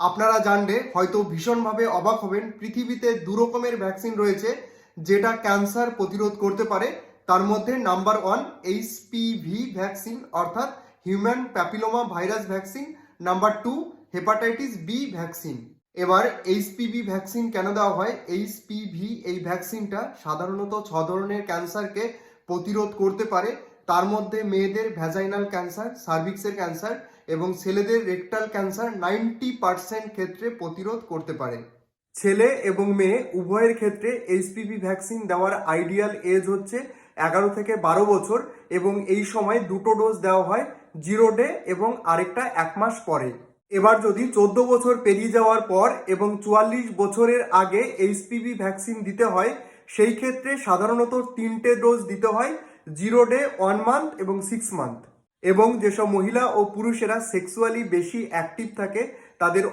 আপনারা জানলে হয়তো ভীষণভাবে অবাক হবেন, পৃথিবীতে দু রকমের ভ্যাকসিন রয়েছে, যেটা ক্যান্সার প্রতিরোধ করতে পারে। তার মধ্যে number one H HPV vaccine অর্থাৎ human papilloma virus vaccine number two hepatitis B vaccine এবার এইচপিভি ভ্যাকসিন কেন দেওয়া হয়? এইচ এইচপিভি এই ভ্যাকসিনটা সাধারণত ছ ধরনের ক্যান্সারকে প্রতিরোধ করতে পারে। তার মধ্যে মেয়েদের ভ্যাজাইনাল ক্যান্সার সার্ভিক্সের ক্যান্সার এবং ছেলেদের রেকটাল ক্যান্সার নাইনটি পার্সেন্ট ক্ষেত্রে প্রতিরোধ করতে পারে। ছেলে এবং মেয়ে উভয়ের ক্ষেত্রে এইচপিভি ভ্যাকসিন দেওয়ার আইডিয়াল এজ হচ্ছে এগারো থেকে বারো বছর এবং এই সময় দুটো ডোজ দেওয়া হয় জিরো ডে এবং আরেকটা এক মাস পরে। এবার যদি চোদ্দ বছর পেরিয়ে যাওয়ার পর এবং চুয়াল্লিশ বছরের আগে এইচপিভি ভ্যাকসিন দিতে হয়, সেই ক্ষেত্রে সাধারণত তিনটে ডোজ দিতে হয় জিরো ডে, ওয়ান মান্থ এবং সিক্স মান্থ। এবং যেসব মহিলা ও পুরুষেরা সেক্সুয়ালি বেশি অ্যাক্টিভ থাকে, তাদের